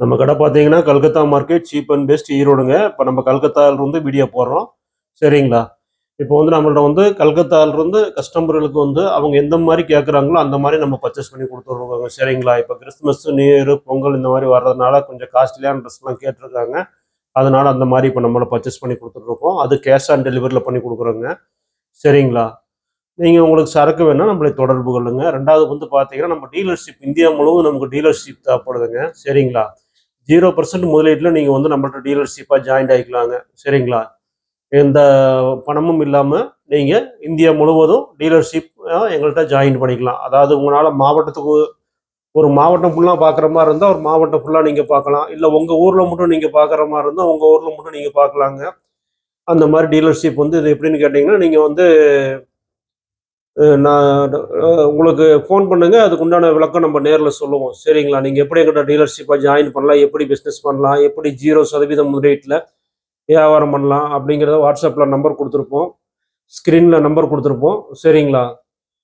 நம்ம கடை பார்த்தீங்கன்னா Calcutta market cheap and best ஈரோடுங்க. இப்போ நம்ம கல்கத்தாவிலிருந்து வீடியோ போடுறோம். சரிங்களா? இப்போ வந்து நம்மள்ட்ட வந்து கல்கத்தாவிலிருந்து கஸ்டமர்களுக்கு வந்து அவங்க எந்த மாதிரி கேட்குறாங்களோ அந்த மாதிரி நம்ம பர்ச்சேஸ் பண்ணி கொடுத்துருக்கோங்க சரிங்களா? இப்போ கிறிஸ்துமஸ் நியூ இயர் பொங்கல் இந்த மாதிரி வர்றதுனால கொஞ்சம் காஸ்ட்லியான ட்ரெஸ்லாம் கேட்டிருக்காங்க. அதனால அந்த மாதிரி இப்போ நம்மளை பர்ச்சேஸ் பண்ணி கொடுத்துட்ருக்கோம் அது கேஷ் ஆன் டெலிவரியில் பண்ணி கொடுக்குறோங்க. சரிங்களா? நீங்கள் உங்களுக்கு சரக்கு வேணால் நம்மளை தொடர்பு கொள்ளுங்கள் ரெண்டாவது வந்து பார்த்தீங்கன்னா நம்ம டீலர்ஷிப் இந்தியா முழுவதும் நமக்கு டீலர்ஷிப் தேவைப்படுதுங்க. சரிங்களா? ஜீரோ பர்சன்ட் முதலீட்டில் நீங்கள் வந்து நம்மள்ட்ட டீலர்ஷிப்பாக ஜாயின் ஆகிக்கலாங்க சரிங்களா? எந்த பணமும் இல்லாமல் நீங்கள் இந்தியா முழுவதும் டீலர்ஷிப் எங்கள்கிட்ட ஜாயின் பண்ணிக்கலாம். அதாவது உங்களால் மாவட்டத்துக்கு ஒரு மாவட்டம் ஃபுல்லாக பார்க்குற மாதிரி இருந்தால் ஒரு மாவட்டம் ஃபுல்லாக நீங்கள் பார்க்கலாம் இல்லை உங்கள் ஊரில் மட்டும் நீங்கள் பார்க்குற மாதிரி இருந்தால் உங்கள் ஊரில் மட்டும் நீங்கள் பார்க்கலாங்க அந்த மாதிரி டீலர்ஷிப் வந்து இது எப்படின்னு கேட்டிங்கன்னா நீங்கள் வந்து நான் உங்களுக்கு ஃபோன் பண்ணுங்கள் அதுக்கு உண்டான விளக்கம் நம்ம நேரில் சொல்லுவோம். சரிங்களா? நீங்கள் எப்படி எங்கிட்ட டீலர்ஷிப்பாக ஜாயின் பண்ணலாம்? எப்படி பிஸ்னஸ் பண்ணலாம்? எப்படி ஜீரோ சதவீதம் முதலீட்டில் வியாபாரம் பண்ணலாம்? அப்படிங்கிறத வாட்ஸ்அப்பில் நம்பர் கொடுத்துருப்போம். ஸ்க்ரீனில் நம்பர் கொடுத்துருப்போம். சரிங்களா?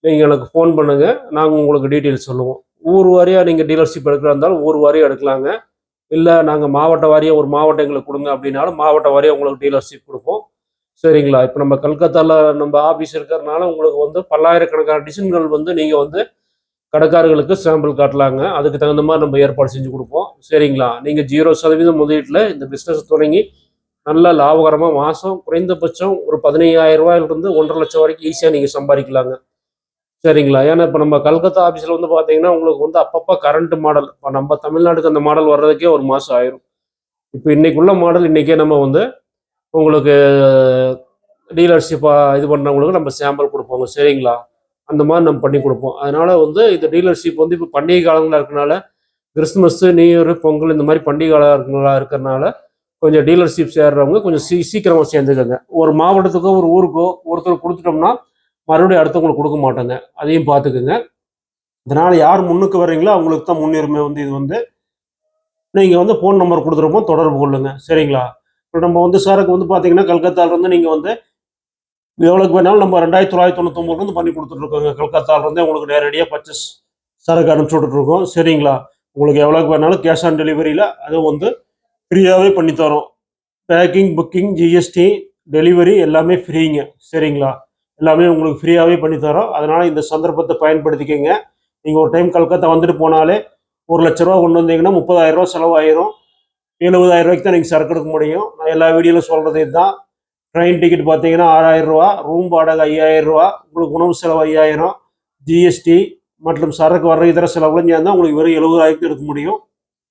நீங்கள் எனக்கு ஃபோன் பண்ணுங்கள் நாங்கள் உங்களுக்கு டீட்டெயில்ஸ் சொல்லுவோம். ஊர் வாரியாக நீங்கள் டீலர்ஷிப் எடுக்கிறா இருந்தாலும் ஊர் வாரியாக எடுக்கலாங்க. இல்லை நாங்கள் மாவட்ட வாரியாக ஒரு மாவட்டம் எங்களுக்கு கொடுங்க அப்படின்னாலும் மாவட்ட வாரியாக உங்களுக்கு டீலர்ஷிப் கொடுப்போம். சரிங்களா? இப்போ நம்ம கல்கத்தாவில் நம்ம ஆஃபீஸ் இருக்கிறதுனால உங்களுக்கு வந்து பல்லாயிரக்கணக்கான டிசைன்கள் வந்து நீங்கள் வந்து கடைக்காரர்களுக்கு சாம்பிள் காட்டலாங்க. அதுக்கு தகுந்த மாதிரி நம்ம ஏற்பாடு செஞ்சு கொடுப்போம். சரிங்களா? நீங்கள் ஜீரோ சதவீதம் முதலீட்டில் இந்த பிஸ்னஸ் தொடங்கி நல்ல லாபகரமாக மாதம் குறைந்தபட்சம் ஒரு பதினையாயிரம் ரூபாயிலிருந்து ஒன்றரை லட்சம் வரைக்கும் ஈஸியாக நீங்கள் சம்பாதிக்கலாங்க. சரிங்களா? ஏன்னா இப்போ நம்ம கல்கத்தா ஆஃபீஸில் வந்து பார்த்தீங்கன்னா உங்களுக்கு வந்து அப்பப்போ கரண்ட் மாடல் இப்போ நம்ம தமிழ்நாட்டுக்கு அந்த மாடல் வர்றதுக்கே ஒரு மாதம் ஆயிரும். இப்போ இன்னைக்குள்ள மாடல் இன்றைக்கே நம்ம வந்து உங்களுக்கு டீலர்ஷிப்பாக இது பண்ணுறவங்களுக்கு நம்ம சாம்பிள் கொடுப்போங்க. சரிங்களா? அந்த மாதிரி நம்ம பண்ணி கொடுப்போம். அதனால வந்து இந்த டீலர்ஷிப் வந்து இப்போ பண்டிகை காலங்களாக இருக்கனால கிறிஸ்துமஸ்ஸு நியூ இயர் பொங்கல் இந்த மாதிரி பண்டிகை காலங்களாக இருக்கிறனால கொஞ்சம் டீலர்ஷிப் சேர்றவங்க கொஞ்சம் சீ சீக்கிரமாக சேர்ந்துக்கோங்க. ஒரு மாவட்டத்துக்கோ ஒரு ஊருக்கோ ஒருத்தர் கொடுத்துட்டோம்னா மறுபடியும் அடுத்தவங்களுக்கு கொடுக்க மாட்டோங்க. அதையும் பார்த்துக்குங்க. இதனால் யார் முன்னுக்கு வர்றீங்களோ அவங்களுக்கு தான் முன்னுரிமை வந்து இது வந்து நீங்கள் வந்து ஃபோன் நம்பர் கொடுத்துருப்போம் தொடர்பு கொள்ளுங்கள் சரிங்களா? இப்போ நம்ம வந்து சாருக்கு வந்து பார்த்தீங்கன்னா கல்கத்தாலேருந்து நீங்கள் வந்து எவ்வளோக்கு வேணாலும் நம்ம ரெண்டாயிரத்தி தொள்ளாயிரத்தி தொண்ணூத்தொம்பதுலேருந்து பண்ணி கொடுத்துட்ருக்கோங்க. கல்கத்தாலேருந்து உங்களுக்கு நேரடியாக பர்ச்சேஸ் சரக்கு அனுப்பிச்சி விட்டுட்ருக்கோம். சரிங்களா? உங்களுக்கு எவ்வளோக்கு வேணாலும் கேஷ் ஆன் டெலிவரியில் அதுவும் வந்து ஃப்ரீயாகவே பண்ணி தரோம். பேக்கிங் புக்கிங் ஜிஎஸ்டி டெலிவரி எல்லாமே ஃப்ரீங்க சரிங்களா? எல்லாமே உங்களுக்கு ஃப்ரீயாகவே பண்ணி தரோம். அதனால் இந்த சந்தர்ப்பத்தை பயன்படுத்திக்கங்க. நீங்கள் ஒரு டைம் கல்கத்தா வந்துட்டு போனாலே ஒரு லட்ச ரூபா கொண்டு வந்தீங்கன்னா முப்பதாயிரம் ரூபா செலவாயிரும். எழுபதாயிரம் ரூபாய்க்கு தான் நீங்கள் சரக்கு எடுக்க முடியும். நான் எல்லா வீடியோவில் சொல்கிறது இதுதான். ட்ரெயின் டிக்கெட் பார்த்தீங்கன்னா ஆறாயிரம் ரூபா ரூம் வாடகை ஐயாயிரம் ரூபா உங்களுக்கு உணவு செலவு ஐயாயிரம் ஜிஎஸ்டி மற்றும் சரக்கு வர்ற இதர செலவுகளும் சேர்ந்தால் உங்களுக்கு வெறும் எழுபதாயிரத்து எடுக்க முடியும்.